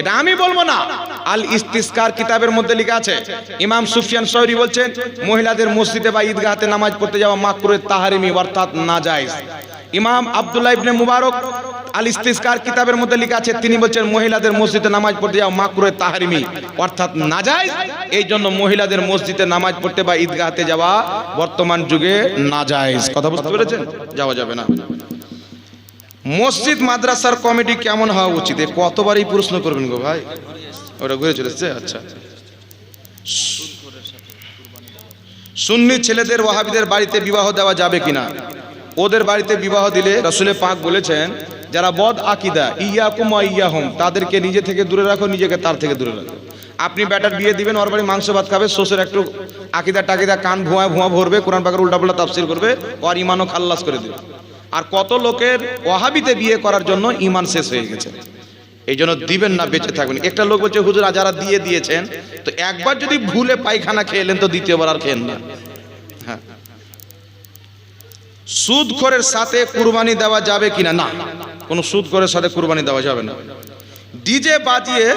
এটা আমি বলব না। আল ইস্তিসকার কিতাবের মধ্যে লেখা আছে। ইমাম সুফিয়ান সৌরি বলছেন, মহিলাদের মসজিদে বা ঈদগাহতে নামাজ পড়তে যাওয়া মাকরুহে তাহারিমি অর্থাৎ নাজায়েজ। ইমাম আব্দুল্লাহ ইবনে মুবারক আল ইস্তিসকার কিতাবের মধ্যে লেখা আছে, তিনি বলছেন, মহিলাদের মসজিদে নামাজ পড়তে যাওয়া মাকরুহে তাহারিমি অর্থাৎ নাজায়েজ। এই জন্য মহিলাদের মসজিদে নামাজ পড়তে বা ঈদগাহতে যাওয়া বর্তমান যুগে নাজায়েজ। কথা বুঝতে পেরেছেন? যাওয়া যাবে না। মসজিদ, মাদ্রাসার কমিটি কেমন হওয়া উচিত? কতবারই প্রশ্ন করবেন গো ভাই? ওটা ঘুরে চলেছে আচ্ছা। সুন্নি ছেলেদের, ওয়াহাবিদের বাড়িতে বিবাহ দেওয়া যাবে কিনা? ওদের বাড়িতে বিবাহ দিলে রসুলে পাক বলেছেন, যারা বদ আকিদা ইয়া কুমা ইয়া হোম তাদেরকে নিজে থেকে দূরে রাখো, নিজেকে তার থেকে দূরে রাখো। আপনি ব্যাটার বিয়ে দিবেন, ওর বাড়ি মাংস ভাত খাবে, শ্বশুর একটু আকিদা টাকিদা কান ভুয়া ভুয়া ভরবে, কোরআন পাকের উল্টাপাল্টা তাফসিল করবে, ওর ইমানও খাল্লাস করে দেবে। আর কত লোকের ওয়াহাবিতে বিয়ে করার জন্য ইমান শেষ হয়ে গেছে। এই জন্য দিবেন না, বেঁচে থাকবেন একটা লোক বলছে, হুজুর যারা দিয়ে দিয়েছেন, তো একবার যদি ভুলে পায়খানা খেলেন তো দ্বিতীয়বার আর খেন না। হ্যাঁ। সুদখোরের সাথে কুরবানি দেওয়া যাবে কিনা? না। কোনো সুদখোরের সাথে কুরবানি দেওয়া যাবে না। ডিজে বাজিয়ে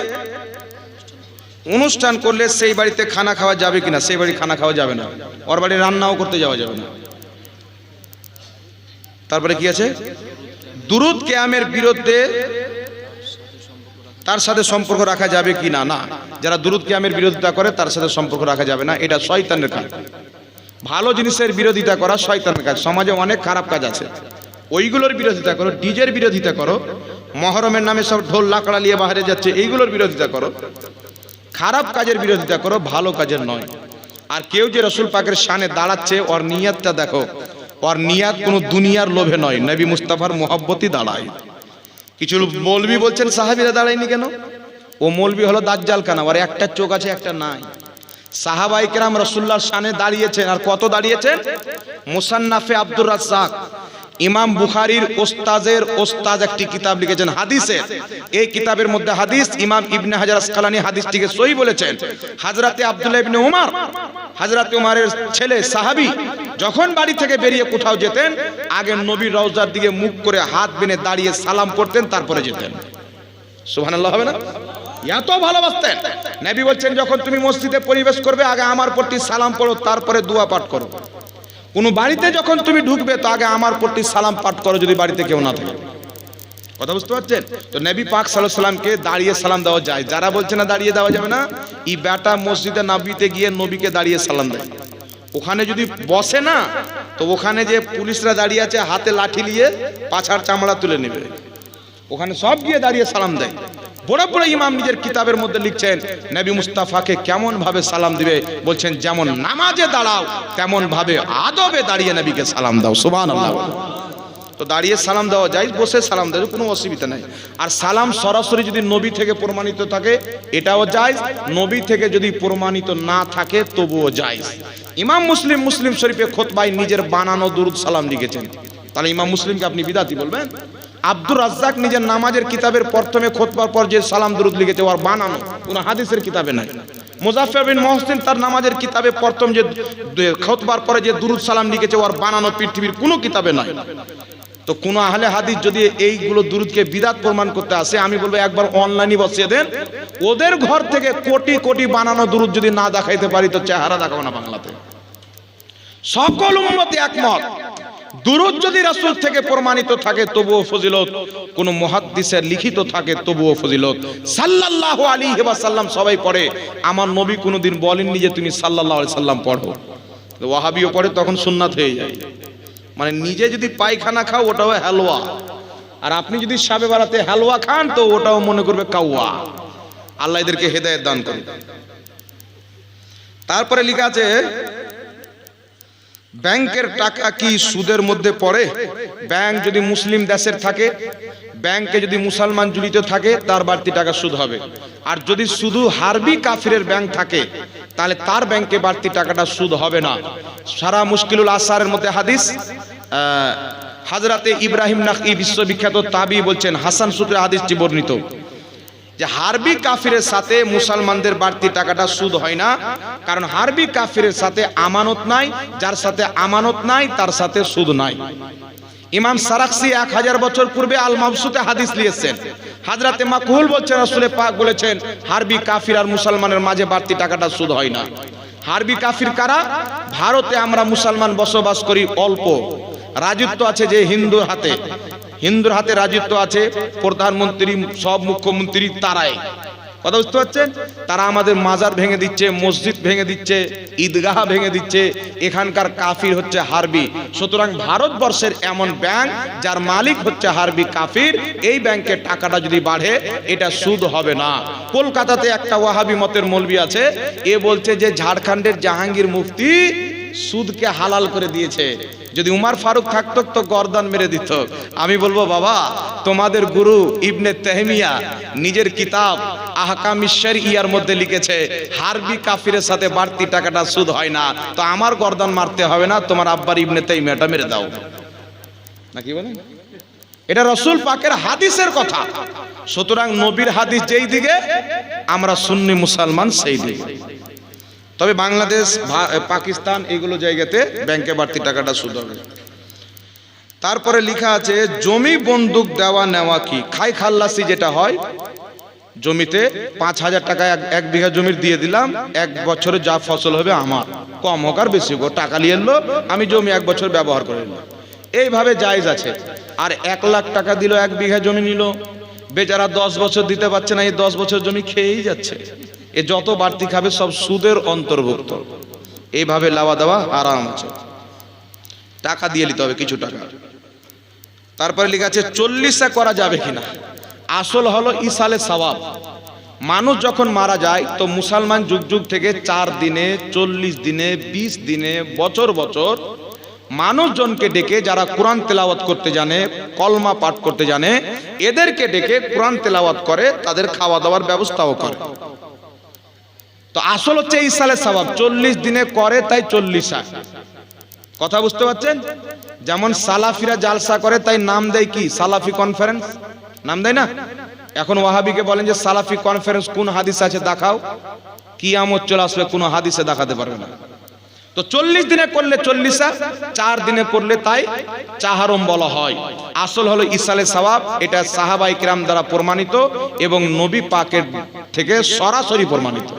অনুষ্ঠান করলে সেই বাড়িতে খানা খাওয়া যাবে কিনা? সেই বাড়ি খানা খাওয়া যাবে না। ওর বাড়ি রান্নাও করতে যাওয়া যাবে না। তারপরে কি আছে? দুরুদ কেয়ামের বিরুদ্ধে তার সাথে সম্পর্ক রাখা যাবে কি না? না। যারা দুরুদ কিয়ামের বিরোধিতা করে, তার সাথে সম্পর্ক রাখা যাবে না। এটা শয়তানের কাজ। ভালো জিনিসের বিরোধিতা করা শয়তানের কাজ। সমাজে অনেক খারাপ কাজ আছে। ওইগুলোর বিরোধিতা করো, ডিজের বিরোধিতা করো, মহরমের নামে সব ঢোল লাকড়া নিয়ে বাহারে যাচ্ছে, এইগুলোর বিরোধিতা করো। খারাপ কাজের বিরোধিতা করো, ভালো কাজের নয়। আর কেউ যে রসুল পাকের সানে দাঁড়াচ্ছে, ওর নিয়াতটা দেখো। ওর নিয়াত কোনো দুনিয়ার লোভে নয় নবী মুস্তাফার মোহাব্বতই দাঁড়ায় কিছু মৌলবি বলছেন সাহাবিরা দাঁড়ায়নি কেন ও মৌলবি হলো দাজ্জাল কানা আর একটা চোখ আছে, একটা নাই। সাহাবাই কেরাম রসুল্লাহর সানে দাঁড়িয়েছেন। আর কত দাঁড়িয়েছেন? মুসান্নাফে আব্দুর রাজ্জাক। ইমাম বুখারীর ওস্তাজের ওস্তাজ একটি কিতাব লিখেছেন হাদিসের এই কিতাবের মধ্যে হাদিস ইমাম ইবনে হাজার আসকালানি হাদিসটিকে সই বলেছেন। হাজরাতে আব্দুল্লাহ ইবনে উমার, হাজরাতে উমারের ছেলে, সাহাবী, যখন বাড়ি থেকে বেরিয়ে কোথাও যেতেন, আগে নবীর রওজার দিকে মুখ করে হাত বেনে দাঁড়িয়ে সালাম করতেন, তারপরে যেতেন। সুবহানাল্লাহ, হবে না? এত ভালোবাসতেন। নবী বলছেন, যখন তুমি মসজিদে পরিবেশ করবে, আগে আমার প্রতি সালাম পড়ো, তারপরে দোয়া পাঠ করো কোনো বাড়িতে যখন তুমি ঢুকবে, তো আগে আমার প্রতি সালাম পাঠ করো, যদি বাড়িতে কেউ না থাকে। কথা বুঝতে পারছেন? তো নবী পাক সাল্লাহ সাল্লামকে দাঁড়িয়ে সালাম দেওয়া যায়। যারা বলছে না দাঁড়িয়ে দেওয়া যাবে না ই বেটা মসজিদে নাবিতে গিয়ে নবীকে দাঁড়িয়ে সালাম দেয়। ওখানে যদি বসে না, তো ওখানে যে পুলিশরা দাঁড়িয়ে আছে, হাতে লাঠি নিয়ে পাছার চামড়া তুলে নেবে। ওখানে সব গিয়ে দাঁড়িয়ে সালাম দেয়। বড় বড় ইমাম নিজের কিতাবের মধ্যে লিখছেন, নবী মুস্তাফাকে কেমন ভাবে সালাম দিবে? বলছেন, যেমন নামাজে দাঁড়াও, তেমন ভাবে আদবে দাঁড়িয়ে নবীকে সালাম দাও। সুবহানাল্লাহ। তো দাঁড়িয়ে সালাম দেওয়া যায় বসে সালাম দেওয়া কোনো অসুবিধা নাই। আর সালাম সরাসরি যদি নবী থেকে প্রমাণিত থাকে, এটাও যায় নবী থেকে যদি প্রমাণিত না থাকে, তবুও যায় ইমাম মুসলিম মুসলিম শরীফে খোতবাই নিজের বানানো দুরুদ সালাম লিখেছেন। তাহলে ইমাম মুসলিমকে আপনি বিদাতি বলবেন? আব্দুর রাজ্জাক নিজের নামাজের কিতাবের প্রথমে খোতবার পর যে সালাম দুরুদ লিখেছে, ওর বানানো কোন হাদিসের কিতাবে নাই। মুজাফর বিন মহসিন তার নামাজের কিতাবে প্রথম যে খোতবার পরে যে দুরুদ সালাম লিখেছে, ওর বানানো পৃথিবীর কোনো কিতাবে নাই। তো কোন আহলে হাদিস যদি এইগুলো দুরুদকে বিদাত প্রমাণ করতে আসে, আমি বলব একবার অনলাইনে বসিয়ে দেন। ওদের ঘর থেকে কোটি কোটি বানানো দুরুদ যদি না দেখাইতে পারি, তো চেহারা দেখাবো না বাংলাতে। সকল উম্মতি একমত। দুরুদ যদি রাসূল থেকে প্রমাণিত থাকে, তবুও ফজিলত। কোন মুহাদ্দিসের লিখিত থাকে, তবুও ফজিলত। সাল্লাল্লাহু আলাইহি ওয়াসাল্লাম সবাই পড়ে। আমার নবী কোনোদিন বলেননি যে তুমি সাল্লাল্লাহু আলাইহি সাল্লাম পড়ো। ওয়াহাবিও পড়ে, তখন সুন্নাত হয়ে যায়। মানে নিজে যদি পায়খানা খাও, ওটাও হালুয়া আর আপনি যদি সাবে বাড়াতে হালুয়া খান, তো ওটাও মনে করবে কাউয়া আল্লাহ এদেরকে হেদায়েত দান করুন। তারপরে লেখা আছে ব্যাংকের টাকা কি সুদের মধ্যে পড়ে? ব্যাংক যদি মুসলিম দেশের থাকে, ব্যাংকে যদি মুসলমান জড়িত থাকে, তার বাড়তি টাকা সুদ হবে। আর যদি শুধু হারবি কাফিরের ব্যাংক থাকে, তাহলে তার ব্যাংকে বাড়তি টাকাটা সুদ হবে না। সারা মুশকিলুল আসারের মধ্যে হাদিস হাজরাতে ইব্রাহিম নাকি বিশ্ববিখ্যাত তাবি বলছেন, হাসান শুক্র হাদিসটি বর্ণিত। যে হারবি কাফিরের সাথে মুসলমানদের বাড়তি টাকাটা সুদ হয় না, কারণ হারবি কাফিরের সাথে আমানত নাই, যার সাথে আমানত নাই, তার সাথে সুদ নাই। ইমাম সারাকসি এক হাজার বছর পূর্বে আল মাবসুতে হাদিস লিয়েছেন হাজরাতে মাকুল বলছেন রসুলে পাক বলেছেন, হারবি কাফির আর মুসলমানের মাঝে বাড়তি টাকাটা সুদ হয় না। হারবি কাফির কারা? ভারতে আমরা মুসলমান বসবাস করি অল্প। রাজত্ব আছে যে হিন্দুর হাতে। হিন্দুর হাতে রাজত্ব আছে, প্রধানমন্ত্রী, সব মুখ্যমন্ত্রী তারাই। কথা বুঝতে পারছেন? তারা আমাদের মাজার ভেঙে দিচ্ছে, মসজিদ ভেঙে দিচ্ছে, ঈদগাহ ভেঙে দিচ্ছে, এখানকার কাফির হচ্ছে হারবি। সুতরাং ভারতবর্ষের এমন ব্যাংক যার মালিক হচ্ছে হারবি কাফির, এই ব্যাংকের টাকাটা যদি বাড়ে, এটা সুদ হবে না। কলকাতাতে একটা ওয়াহাবি মতের মলবি আছে, এ বলছে যে ঝাড়খণ্ডের জাহাঙ্গীর মুফতি সুদকে হালাল করে দিয়েছে। যদি উমার ফারুক থাকতো, তো গর্দান মেরে দিত। আমি বলব, বাবা, তোমাদের গুরু ইবনে তেহমিয়া নিজের কিতাব আহকাম ঈশ্বর ইয়ার মধ্যে লিখেছে, হারবি কাফিরের সাথে বাড়তি টাকাটা সুদ হয় না। তো আমার গর্দান মারতে হবে না, তোমার আব্বার ইবনে তেহমিয়াটা মেরে দাও। নাকি বলেন এটা রসুল পাকের হাদিসের কথা। সুতরাং নবীর হাদিস যেই দিকে, আমরা সুন্নি মুসলমান সেই দিকে। তবে বাংলাদেশ পাকিস্তান এগুলো জায়গাতে ব্যাংকে বাড়তি টাকাটা সুদ হবে। তারপরে লেখা আছে, জমি বন্দুক দেওয়া নেওয়া কি? খাই খাল্লাসি যেটা হয়, জমিতে পাঁচ হাজার টাকা এক বিঘা জমির দিয়ে দিলাম, এক বছরে যা ফসল হবে আমার। কম হোক আর বেশি হোক, টাকা নিয়ে এলো, আমি জমি এক বছর ব্যবহার করে নিলাম। এইভাবে জায়েজ আছে। আর এক লাখ টাকা দিল, এক বিঘা জমি নিল। বেচারা দশ বছর দিতে পারছে না, এই দশ বছর জমি খেয়েই যাচ্ছে। এ যত বাড়তি খাবে সব সুদের অন্তর্ভুক্ত। এইভাবে লাওয়া দেওয়া আরাম আছে। টাকা দিয়ে নিতে হবে কিছু টাকা। তারপরে লেখা আছে, চল্লিশে করা যাবে কিনা? আসল হলো ইসালে সওয়াব। মানুষ যখন মারা যায়, তো মুসলমান যুগ যুগ থেকে চার দিনে, চল্লিশ দিনে, বিশ দিনে, বছর বছর মানুষজনকে ডেকে যারা কোরআন তেলাওয়াত করতে জানে, কলমা পাঠ করতে জানে, এদেরকে ডেকে কোরআন তেলাওয়াত করে, তাদের খাওয়া দাওয়ার ব্যবস্থাও করে। তো আসল হচ্ছে ইসালে সওয়াব চল্লিশ দিনে করে, তাই চল্লিশ কথা বুঝতে পারছেন? যেমন সালাফিরা জালসা করে, তাই নাম দেয় কি? সালাফি কনফারেন্স নাম দেয় না? এখন ওয়াহাবিকে বলেন যে, সালাফি কনফারেন্স কোন হাদিস আছে দেখাও? কি আমত চলে আসবে কোনো হাদিসে দেখাতে পারবে না। তো চল্লিশ দিনে করলে চল্লিশা চার দিনে করলে তাই চাহারম বলা হয়। আসল হলো ইসালে সওয়াব এটা সাহাবাই কিরাম দ্বারা প্রমাণিত এবং নবী পাকের থেকে সরাসরি প্রমাণিত।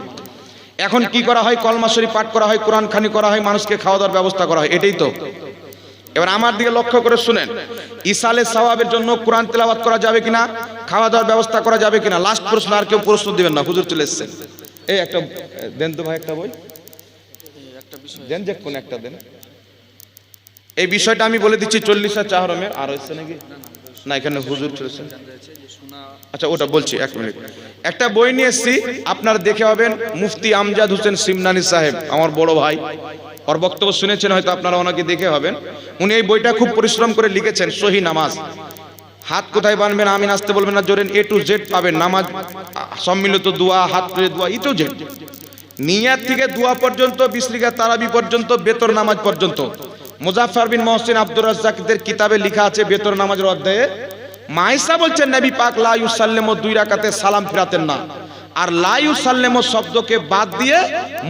এখন কি করা হয়? কলমা শরীফ পাঠ করা হয়, কোরআন খানি করা হয়, মানুষকে খাওয়া দাওয়ার ব্যবস্থা করা হয়, এটাই তো। এবার আমার দিকে লক্ষ্য করে শুনেন ইসালে সওয়াবের জন্য কোরআন তেলাওয়াত করা যাবে কিনা, খাওয়া দাওয়ার ব্যবস্থা করা যাবে কিনা? লাস্ট প্রশ্ন, আর কেউ প্রশ্ন দিবেন না, হুজুর চলে এসেছেন। এই একটা, দেন তো ভাই একটা বই। দেন যে কোন একটা দেন। এই বিষয়টা আমি বলে দিচ্ছি চল্লিশা চাহরমের, আর হচ্ছে নাকি? না, এখানে হুজুর চলেছেন আচ্ছা ওটা বলছি, এক মিনিট। একটা বই নিয়ে এসেছি, আপনারা দেখে হবেন মুফতি আমজাদ হোসেন সিমনানি সাহেব, আমার বড় ভাই। ওর বক্তব্য শুনেছেন, হয়তো আপনারা ওনাকে দেখে হবেন উনি এই বইটা খুব পরিশ্রম করে লিখেছেন, সহি নামাজ। হাত কোথায় বানবেন আমিন আসতে বলবেন না, জোরেন, এ টু জেড পাবেন, নামাজ, সম্মিলিত দোয়া, হাত তুলে দোয়া, ই টু জেড। নিয়াত থেকে দোয়া পর্যন্ত বিসলিকা তারাবি পর্যন্ত, বেতর নামাজ পর্যন্ত। মুজাফফর বিন মহসিন আব্দুর রাজ্জাকদের কিতাবে লেখা আছে, বেতর নামাজের অধ্যায়ে মাইসা বলছেন, নবী পাক লা ইউসাল্লিমু দুই রাকাতে সালাম ফিরাতেন না। আর লা ইউসাল্লিমু শব্দকে বাদ দিয়ে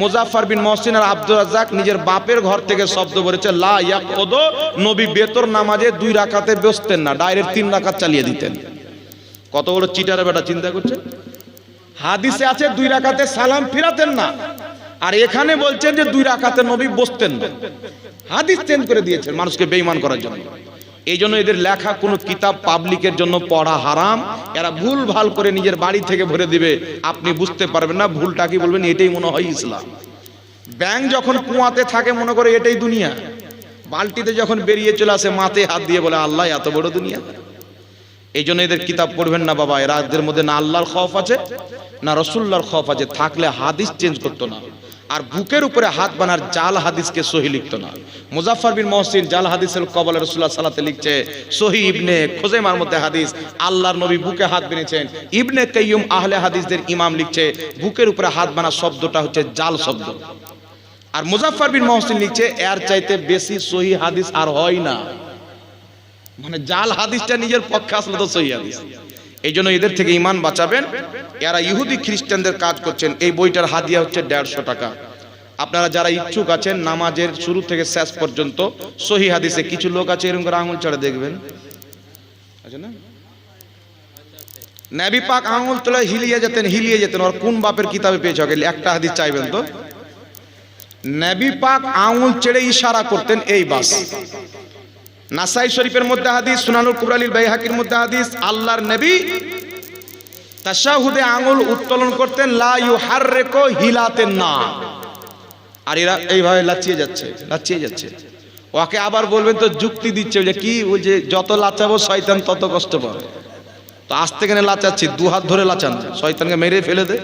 মুজাফফর বিন মহসিন আর আব্দুর রাজ্জাক নিজের বাপের ঘর থেকে শব্দ বলেছে, লা ইয়াকুদু নবী বেতর নামাজে দুই রাকাতে বসতেন না, ডাইরেক্ট তিন রাকাত চালিয়ে দিতেন। কত বড় চিটারে বেটা, চিন্তা করছেন? হাদিসে আছে দুই রাকাতে সালাম ফিরাতেন না, আর এখানে বলছেন যে দুই রাকাতে নবী বসতেন না। হাদিস চেঞ্জ করে দিয়েছেন মানুষকে বেইমান করার জন্য। এই জন্য এদের লেখা কোনো কিতাব পাবলিকের জন্য পড়া হারাম। এরা ভুল ভালো করে নিজের বাড়ি থেকে ভরে দিবে। আপনি বুঝতে পারবেন না, ভুলটা কি বলবেন? এটাই মনে হয় ইসলাম। ব্যাংক যখন কুয়াতে থাকে, মনে করে এটাই দুনিয়া। বালতিতে যখন বেরিয়ে চলে আসে, মাতে হাত দিয়ে বলে, আল্লাহ, এত বড় দুনিয়া? এই জন্য এদের কিতাব পড়বেন না বাবা। এরা এদের মধ্যে না আল্লাহর খফ আছে, না রসুল্লার খফ আছে। থাকলে হাদিস চেঞ্জ করতো না। আর বুকের উপরে হাত বানার জাল হাদিসকে সহি লিখতো না। মুজাফর বিন মহসিন জাল হাদিসের কবল রসুল্লাহ সালাতে লিখছে, সহি ইবনে খোজেমার মধ্যে হাদিস, আল্লাহর নবী বুকে হাত বেনেছেন ইবনে কাইয়ুম আহলে হাদিসদের ইমাম লিখছে, বুকের উপরে হাত বানা শব্দটা হচ্ছে জাল শব্দ। আর মুজাফর বিন মহসিন লিখছে, এর চাইতে বেশি সহি হাদিস আর হয় না। মানে জাল হাদিসটা নিজের পক্ষে আসলে তো সহি হাদিস। এই জন্য এদের থেকে ইমান বাঁচাবেন। এরা ইহুদি খ্রিস্টানদের কাজ করছেন। এই বইটার হাদিয়া হচ্ছে দেড়শো টাকা। আপনারা যারা ইচ্ছুক আছেন, নামাজের শুরু থেকে শেষ পর্যন্ত সহি হাদিসে কিছু লোক আছে, এরকম করে আঙুল চড়ে দেখবেন। আছে না? নবী পাক আঙুল তোলা হিলিয়ে যেতেন হিলিয়ে যেতেন। ওর কোন বাপের কিতাবে পেয়েছ? একটা হাদিস চাইবেন তো। নবী পাক আঙুল চেড়ে ইশারা করতেন, এই বাস। নাসাই শরীফের মধ্যে হাদিস, সুনানুল কুবরালির বাইহাকির মধ্যে হাদিস, আল্লাহর নবী তাশাহুদে আঙুল উত্তোলন করতেন, লা ইউহাররিকু হিলাতেন না। আর এরা এইভাবে লাচিয়ে যাচ্ছে লাচিয়ে যাচ্ছে। ওকে আবার বলবেন তো যুক্তি দিচ্ছে যে কি, ওই যে যত লাচাবো শয়তান তত কষ্ট পাবে। তো আসতে কেন লাচাচ্ছি দু হাত ধরে লাচান, শয়তানকে মেরে ফেলে দে।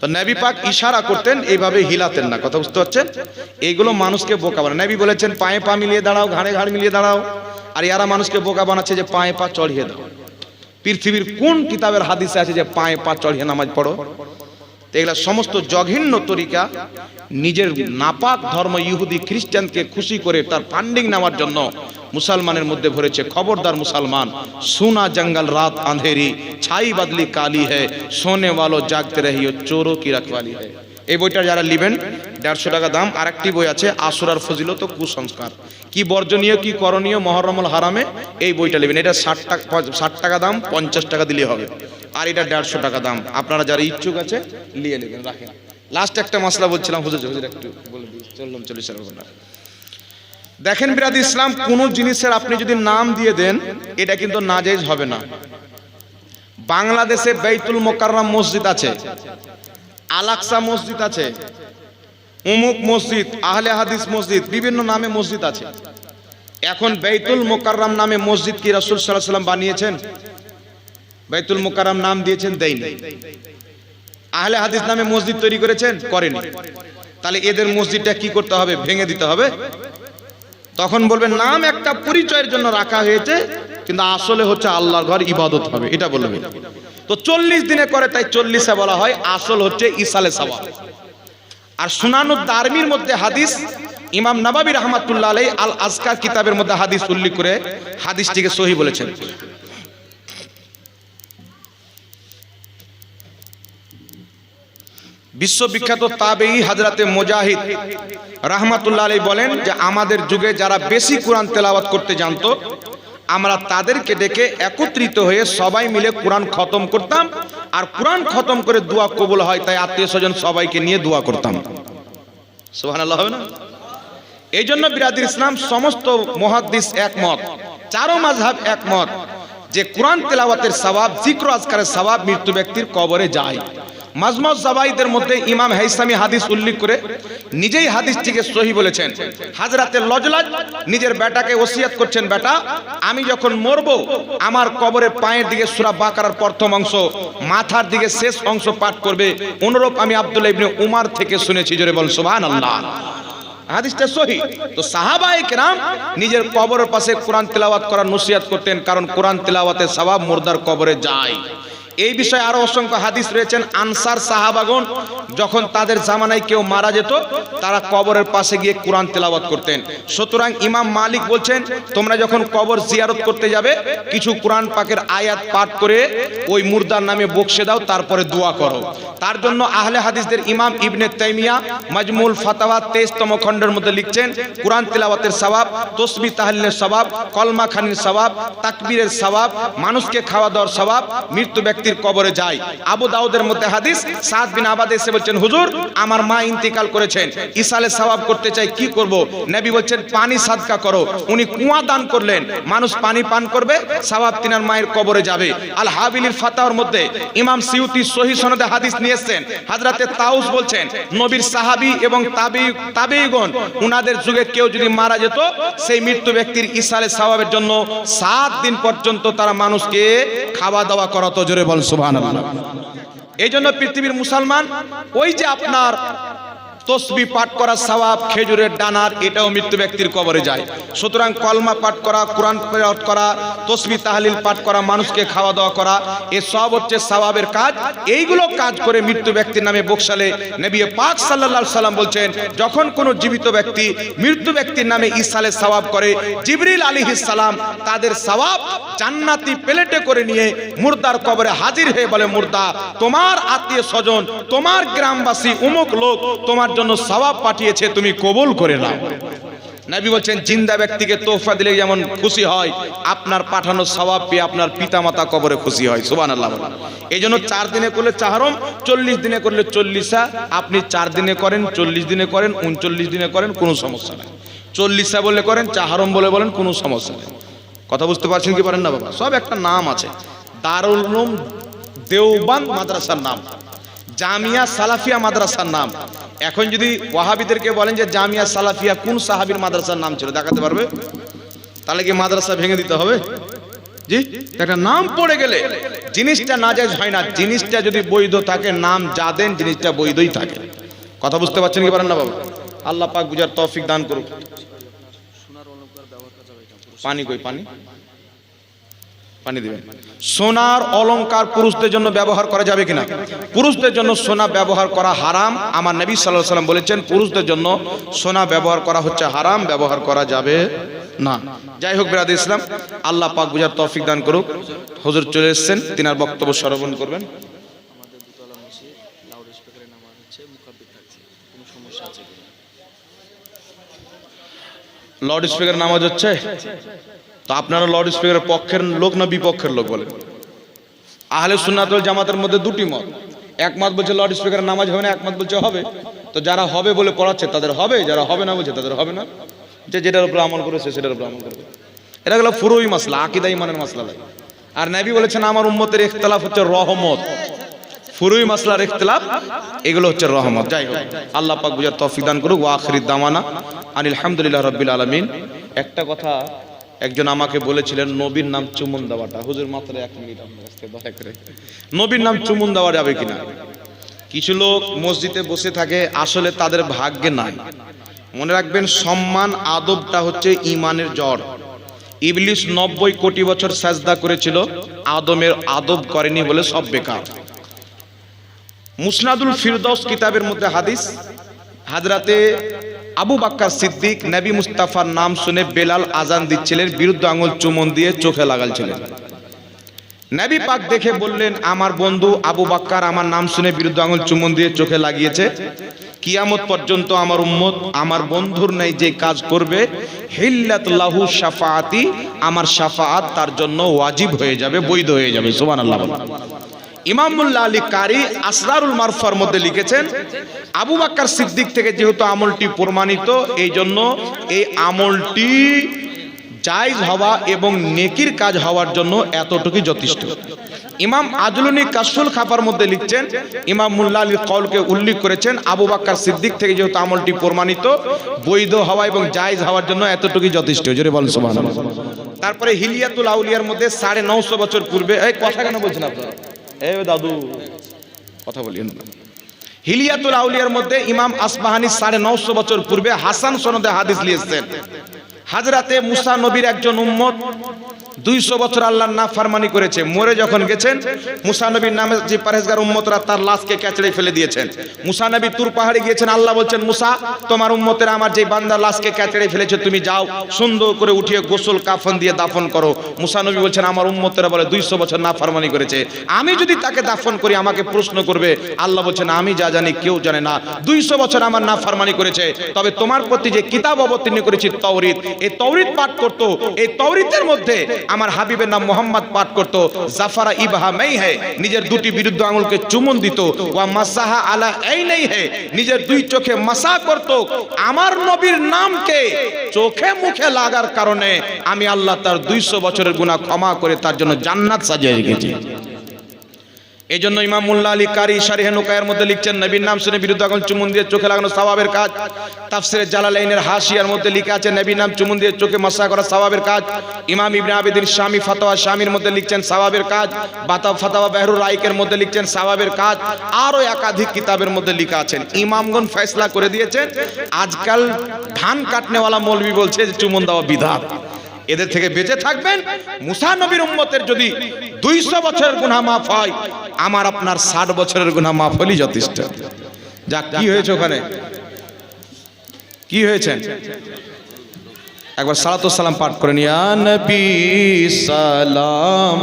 তো নবী পাক ইশারা করতেন, এইভাবে হিলাতেন না। কথা বুঝতে পারছেন? এইগুলো মানুষকে বোকা বানায়। নবী বলেছেন, পায়ে পা মিলিয়ে দাঁড়াও, ঘাড়ে ঘাড় মিলিয়ে দাঁড়াও। আর ইয়ারা মানুষকে বোকা বানাচ্ছে যে, পায়ে পা চড়িয়ে দাও। পৃথিবীর কোন কিতাবের হাদিসে আছে যে, পায়ে পা চড়িয়ে নামাজ পড়ো? এগুলা সমস্ত জঘিন্য তরিকা। নিজের নাপাক ধর্ম ইহুদি খ্রিস্টানকে খুশি করে তার ফান্ডিং নেওয়ার জন্য মুসলমানের মধ্যে ভরেছে খবরদার মুসলমান। সোনা জঙ্গল রাত আঁধেরি, ছাই বাদলি কালি হ্যায় সোনে বালো জাগতে রহিও চোরো কি রাখবালি হ্যায় এই বইটা যারা নেবেন দেড়শো টাকা দাম। আরেকটি বই আছে, আসুরার ফজিলত কুসংস্কার। কি বর্জনীয়, কি করণীয় মহরমল হারামে এই বইটা নেবেন এটা ষাট টাকা ষাট টাকা দাম, পঞ্চাশ টাকা দিলে হবে। আর এটা দেড়শো টাকা দাম। আপনারা যারা ইচ্ছুক আছে, নিয়ে নেবেন, রাখেন। লাস্ট একটা মশলা বলছিলাম, হুজুর হুজুর একটু চললাম চল্লিশ দেখেন বিরাদ ইসলাম, কোন জিনিসের আপনি যদি নাম দিয়ে দেন, এটা কিন্তু নাজেজ হবে না। বাংলাদেশে বেতুল মোকাররম মসজিদ আছে। আলাকসা মসজিদ আছে। উমুক মসজিদ, আহলে হাদিস মসজিদ, বিভিন্ন নামে মসজিদ আছে। এখন বেতুল মোকাররম নামে মসজিদ কি রাসূল আলাইহি সাল্লাম বানিয়েছেন? বেতুল মোকাররম নাম দিয়েছেন দেয়নি আহলে হাদিস নামে মসজিদ তৈরি করেছেন? করেনি। তাহলে এদের মসজিদটা কি করতে হবে? ভেঙে দিতে হবে। তখন বলবেন, নাম একটা পরিচয়ের জন্য রাখা হয়েছে, কিন্তু আসলে হচ্ছে আল্লাহর ঘর ইবাদত হবে। এটা বলবে তো চল্লিশ দিনে করে তাই চল্লিশে বলা হয়, আসল হচ্ছে ইসালে সাওয়া আর সুনানু দারমির মধ্যে হাদিস, ইমাম নবাবী রহমাতুল্লাহ আলাই আল আজকার কিতাবের মধ্যে হাদিস উল্লেখ করে হাদিসটিকে সহি বলেছেন। বিশ্ববিখ্যাত তাবেই হাজরাতে মোজাহিদ রাহমাতুল্লাহ আলী বলেন যে, আমাদের যুগে যারা বেশি কোরআন তেলাওয়াত করতে জানতো আমরা তাদেরকে ডেকে একত্রিত হয়ে সবাই মিলে কোরআন খতম করতাম। আর কোরআন খতম করে দোয়া কবুল হয়, তাই আত্মীয় স্বজন সবাইকে নিয়ে দোয়া করতাম। হবে না? এই জন্য বিরাদির ইসলাম সমস্ত মহাদ্দিস একমত, চারো মাঝহাব একমত, যে কোরআন তেলাওয়াতের স্বভাব জিক্র আজকারের সওয়াব মৃত্যু ব্যক্তির কবরে যায়। মাজমজ জাবাইদের মধ্যে ইমাম হাইসামি হাদিস উল্লেখ করে নিজেই হাদিসটিকে সহি বলেছেন। হাজরাতে লজলাজ নিজের বেটাকে ওসিয়াত করছেন, বেটা, আমি যখন মরবো, আমার কবরের পায়ের দিকে সূরা বাকারার প্রথম অংশ, মাথার দিকে শেষ অংশ পাঠ করবে। অনুরূপ আমি আব্দুল্লাহ ইবনে উমার থেকে শুনেছি, জোরে বল সুবহানাল্লাহ। হাদিসটা সহি। তো সাহাবায়ে কেরাম নিজের কবরের পাশে কোরআন তেলাওয়াত করার নসিহত করতেন, কারণ কোরআন তেলাওয়াতের সওয়াব মুর্দার কবরে যায়। এই বিষয়ে আরও অসংখ্য হাদিস রয়েছেন। আনসার সাহাবাগন যখন তাদের জামানায় কেউ মারা যেত, তারা কবরের পাশে গিয়ে কোরআন তেলাওয়াত করতেন। সুতরাং ইমাম মালিক বলছেন, তোমরা যখন কবর জিয়ারত করতে যাবে, কিছু কোরআন পাকের আয়াত পাঠ করে ওই মুর্দার নামে বকশে দাও, তারপরে দোয়া করো। তার জন্য আহলে হাদিসদের ইমাম ইবনে তাইমিয়া মাজমুল ফাতাওয়া তেইশতম খণ্ডের মধ্যে লিখছেন, কোরআন তেলাওয়াতের সওয়াব তসবি তাহলিলের সওয়াব কলমা খানির সওয়াব তাকবীরের সওয়াব মানুষকে খাওয়া দাওয়ার সওয়াব মৃত্যু ব্যক্তির কবরে যায় আবু দাউদের মধ্যে হাদিস, সাদ বিন আবাদ এসে বলছেন, হুজুর, আমার মা ইন্তিকাল করেছেন। ইসালে সওয়াব করতে চাই, কি করব? নবী বলছেন, পানি সাদকা করো। উনি কুয়া দান করলেন। মানুষ পানি পান করবে, সওয়াব তিনার মায়ের কবরে যাবে। আল হাবিলির ফাতাওয়ার মধ্যে ইমাম সিউতি সহি সনদে হাদিস নিয়ে এসেছেন। হাজরাতে তাউস বলছেন, নবীর সাহাবী এবং তাবি তাবিগণ উনাদের যুগে কেউ যদি মারা যেত, সেই মৃত্যু ব্যক্তির ইসালে সওয়াবের জন্য সাত দিন পর্যন্ত তারা মানুষকে খাওয়া দাওয়া করাতো। জোরে বল সুবহানাল্লাহ। এই জন্য পৃথিবীর মুসলমান ওই যে আপনার তসবি পাঠ করা সওয়াব খেজুরের ডানার, এটাও মৃত্যু ব্যক্তির কবরে যায়। সুতরাং কলমা পাঠ করা, কোরআন করা, তসবি তাহলিল পাঠ করা, মানুষকে খাওয়া দাওয়া করা, এ সব হচ্ছে সওয়াবের কাজ। এইগুলো কাজ করে মৃত্যু ব্যক্তির নামে বকশালে নবী পাক সাল্লাল্লাহু সাল্লাম বলছেন, যখন কোনো জীবিত ব্যক্তি মৃত্যু ব্যক্তির নামে ইসালে সওয়াব করে, জিবরিল আলাইহিস সালাম তাদের সওয়াব জান্নাতি প্লেটে করে নিয়ে মুর্দার কবরে হাজির হয়ে বলে, মুর্দা, তোমার আত্মীয় স্বজন, তোমার গ্রামবাসী, উমুক লোক, তোমার জন্য সওয়াব পাঠিয়েছে, তুমি কবুল করে নাও। নবী বলছেন, জিন্দা ব্যক্তিকে তোহফা দিলে যেমন খুশি হয়, আপনার পাঠানো সওয়াব পেয়ে আপনার পিতামাতা কবরে খুশি হয় সুবান আল্লাহ এই জন্য চার দিনে করলে চাহারম চল্লিশ দিনে করলে চল্লিশা, আপনি চার দিনে করেন, চল্লিশ দিনে করেন, উনচল্লিশ দিনে করেন, কোনো সমস্যা নেই। চল্লিশা বলে করেন চাহরম বলে বলেন, কোনো সমস্যা নেই। কথা বুঝতে পারছেন কি পারেন না, বাবা? সব একটা নাম আছে। দারুল দেওবান মাদ্রাসার নাম। জামিয়া সালাফিয়া মাদ্রাসার নাম। এখন যদি ওয়াহাবিদেরকে বলেন যে জামিয়া সালাফিয়া কোন সাহাবীর মাদ্রাসার নাম ছিল, দেখাতে পারবে? তাহলে কি মাদ্রাসা ভেঙে দিতে হবে? জি? একটা নাম পড়ে গেলে জিনিসটা না নাজায়জ হয় না। জিনিসটা যদি বৈধ থাকে, নাম যা দেন জিনিসটা বৈধই থাকে। কথা বুঝতে পারছেন কি পারেন না বাবা? আল্লাহ পাক বুঝার তৌফিক দান করুক। পানি কই, পানি? পানি দিবেন সোনার অলংকার পুরুষদের জন্য ব্যবহার করা যাবে কিনা? পুরুষদের জন্য সোনা ব্যবহার করা হারাম। আমার নবী সাল্লাহ সাল্লাম বলেছেন, পুরুষদের জন্য সোনা ব্যবহার করা হচ্ছে হারাম, ব্যবহার করা যাবে না। যাই হোক বেরাদ ইসলাম, আল্লাহ পাক বুঝার তৌফিক দান করুক। হুজুর চলে এসেছেন, তিনার বক্তব্য শ্রবণ করবেন। স্পিকারে নামাজ হচ্ছে থাকছে। কোনো সমস্যা আছে স্পিকার নামাজ হচ্ছে? তো আপনারা লাউড স্পিকারের পক্ষের লোক না বিপক্ষের লোক বলেন? আহলে সুন্নাতুল জামাতের মধ্যে দুটি মত। এক মত বলছে লাউড স্পিকারের নামাজ হবে না, এক মত বলছে হবে। তো যারা হবে বলে পড়াচ্ছে, তাদের হবে, যারা হবে না বলছে, তাদের হবে না। যে যেটার উপর আমল করেছে, সেটার উপর আমল করবে। এটা গেল ফুরুই মাসলা আকিদা ইমানের মাসলা আর নবী বলেছেন, আমার উম্মতের ইখতলাফ হচ্ছে রহমত। ফুরুই মাসলার ইখতলাফ, এগুলো হচ্ছে রহমত। যাই হোক, আল্লাহ পাক বুঝার তৌফিক দান করুক, ওয়া আখিরিদ দামানা আনিল হামদুলিল্লাহ রাব্বিল আলামিন। একটা কথা, একজন আমাকে বলেছিলেন, নবীর নাম চুমুন দেওয়াটা। হুজুর, মাত্র এক মিনিট আপনার কাছ দয়া করে। নবীর নাম চুমুন দেওয়া যাবে কিনা? কিছু লোক মসজিদে বসে থাকে, আসলে তাদের ভাগ্যে নাই। মনে রাখবেন, সম্মান, আদবটা হচ্ছে ইমানের জড়। ইবলিস নব্বই কোটি বছর সাজদা করেছিল, আদমের আদব করেনি বলে সব বেকার। মুসনাদুল ফিরদৌস কিতাবের মধ্যে হাদিস, হাজরাতে আবু বাক্কার সিদ্দিক নবী মুস্তাফার নাম শুনে বেলাল আজান দিচ্ছিলেন, বিরুদ্ধ আঙুল চুমন দিয়ে চোখে লাগালছিলেন। নবী পাক দেখে বললেন, আমার বন্ধু আবু বাক্কার আমার নাম শুনে বিরুদ্ধ আঙুল চুমন দিয়ে চোখে লাগিয়েছে। কিয়ামত পর্যন্ত আমার উম্মত, আমার বন্ধুর নাই যে কাজ করবে, হিল্লাত লাহু শাফাআতি, আমার শাফাআত তার জন্য ওয়াজিব হয়ে যাবে, বৈধ হয়ে যাবে। সুবহানাল্লাহ বলেন। ইমামুল্লাহ আলী কারি আসরারুল মারফার মধ্যে লিখেছেন, আবু বাক্কার সিদ্দিক থেকে যেহেতু আমলটি প্রমাণিত, এই জন্য এই আমলটি জায়জ হওয়া এবং নেকির কাজ হওয়ার জন্য এতটুকুই যথেষ্ট। ইমাম আজলুনি কাসুল খাপার মধ্যে লিখছেন ইমাম মুল্লা আলী কলকে উল্লেখ করেছেন, আবু বাক্কার সিদ্দিক থেকে যেহেতু আমলটি প্রমাণিত, বৈধ হওয়া এবং জায়জ হওয়ার জন্য এতটুকুই যথেষ্ট। জোরে বলেন তারপরে হিলিয়াতুল আউলিয়ার মধ্যে সাড়ে নশো বছর পূর্বে, এই কথা কেন বলছেন আপনারা? দাদু, কথা হিলিয়াতুল আউলিয়ার মধ্যে ইমাম আসবাহানি সাড়ে নশো বছর পূর্বে হাসান সনদে হাদিস লিয়েছেন হাজরাতে মুসা নবীর একজন উম্মত, দুইশো বছর আল্লাহর না ফারমানি করেছে। মরে যখন গেছেন, মুসা নবীর নামে যে পারেজগার উম্মতরা তার লাশকে ক্যাচড়ে ফেলে দিয়েছেন। মুসা নবী তুর পাহাড়ে গিয়েছেন, আল্লাহ বলছেন, মুসা, তোমার উম্মতের আমার যে বান্দার লাশকে ক্যাচড়ে ফেলেছে, তুমি যাও, সুন্দর করে উঠিয়ে গোসল কাফন দিয়ে দাফন করো। মুসা নবী বলছেন, আমার উম্মতেরা বলে, দুইশো বছর না ফারমানি করেছে। আমি যদি তাকে দাফন করি, আমাকে প্রশ্ন করবে। আল্লাহ বলছেন, আমি যা জানি, কেউ জানে না। দুইশো বছর আমার না ফারমানি করেছে। তবে তোমার প্রতি যে কিতাব অবতীর্ণ করেছি তৌরিত এই তৌরিত পাঠ করতো, এই তৌরিতের মধ্যে আমার হাবিবের নাম মোহাম্মদ পাঠ করতো। জাফারা ইবাহা মেই হে নিজের দুটি বিরুদ্ধ আঙুলকে চুমন দিত। ওয়া মাসাহা আলা এই নেই হে নিজের দুই চোখে মাসা করত। আমার নবীর নামকে চোখে মুখে লাগার কারণে আমি আল্লাহ তার দুইশো বছরের গুনাহ ক্ষমা করে তার জন্য জান্নাত সাজিয়ে রেখেছি। এই জন্য ইমাম মোল্লা আলী কারি শারিহে নোকায়ের মধ্যে লিখছেন, নবীর নাম শুনে বিরুদ্ধ এখন চুমুন দিয়ে চোখে লাগানো সওয়াবের কাজ। তাফসিরে জালালাইনের হাসিয়ার মধ্যে লিখে আছে, নবীর নাম চুমুন দিয়ে চোখে মাসা করা সওয়াবের কাজ। ইমাম ইবনে আবেদিন স্বামী ফাতোয়া স্বামীর মধ্যে লিখছেন, সওয়াবের কাজ। বাতা ফাতাওয়া বেহরুর রাইকের মধ্যে লিখছেন, সওয়াবের কাজ। আরও একাধিক কিতাবের মধ্যে লিখা আছেন। ইমামগণ ফয়সলা করে দিয়েছেন, আজকাল ধান কাটনেওয়ালা মৌলবি বলছে যে চুমুন দেওয়া বিধাত এদের থেকে বেঁচে থাকবেন। মুসা নবীর উম্মতের যদি দুইশো বছরের গুণা মাফ হয়, আমার আপনার ষাট বছরের গুণা মাফ হলেই যথেষ্ট। যা কি হয়েছে ওখানে? কি হয়েছে? একবার সালাতু সালাম পাঠ করে নিয়া নবী সালাম